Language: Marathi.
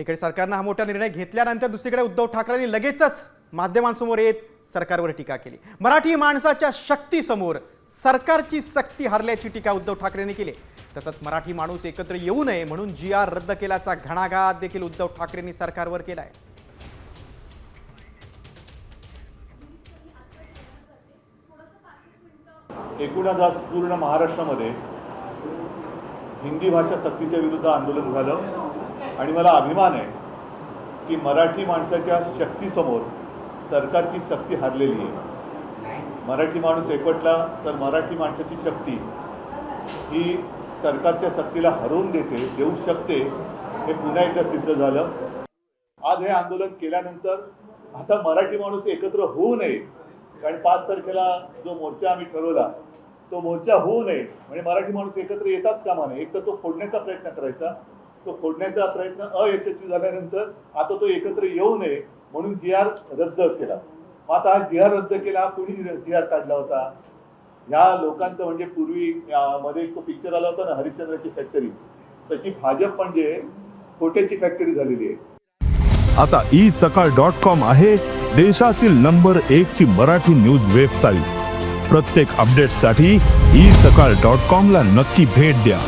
इकडे सरकारनं हा मोठा निर्णय घेतल्यानंतर दुसरीकडे उद्धव ठाकरेंनी लगेचच माध्यमांसमोर येत सरकारवर टीका केली. मराठी माणसाच्या शक्तीसमोर सरकारची सक्ती हरल्याची टीका उद्धव ठाकरेंनी केली. तसंच मराठी माणूस एकत्र येऊ नये म्हणून जी आर रद्द केल्याचा घणाघात देखील उद्धव ठाकरेंनी सरकारवर केलाय. एकूणच आज पूर्ण महाराष्ट्रामध्ये हिंदी भाषा सक्तीच्या विरुद्ध आंदोलन झालं. आणि मला अभिमान आहे की मराठी माणसाच्या शक्तीसमोर सरकारची सक्ती हरलेली आहे. मराठी माणूस एकवटला तर मराठी माणसाची शक्ती ही सरकारच्या सक्तीला हरवून देते देऊ शकते हे पुन्हा एकदा सिद्ध झालं. आज हे आंदोलन केल्यानंतर आता मराठी माणूस एकत्र होऊ नये. कारण पाच तारखेला जो मोर्चा आम्ही ठरवला तो मोर्चा होऊ नये. म्हणजे मराठी माणूस एकत्र येताच कामा नये. एक तर तो फोडण्याचा प्रयत्न करायचा तो फोडण्याचा प्रयत्न अयशस्वी झाल्यानंतर आता तो एकत्र येऊ नये म्हणून जी आर रद्द केला. आता हा जी आर रद्द केला कोणी जी आर काढला होता? ह्या लोकांचं म्हणजे पूर्वी मध्ये एक तो पिक्चर आला होता ना हरिश्चंद्राची फॅक्टरी तशी भाजप म्हणजे खोट्याची फॅक्टरी झालेली आहे. आता ई सकाळ डॉट कॉम आहे देशातील नंबर एक ची मराठी न्यूज वेबसाईट प्रत्येक अपडेटसाठी ई सकाळ डॉट कॉम ला नक्की भेट द्या.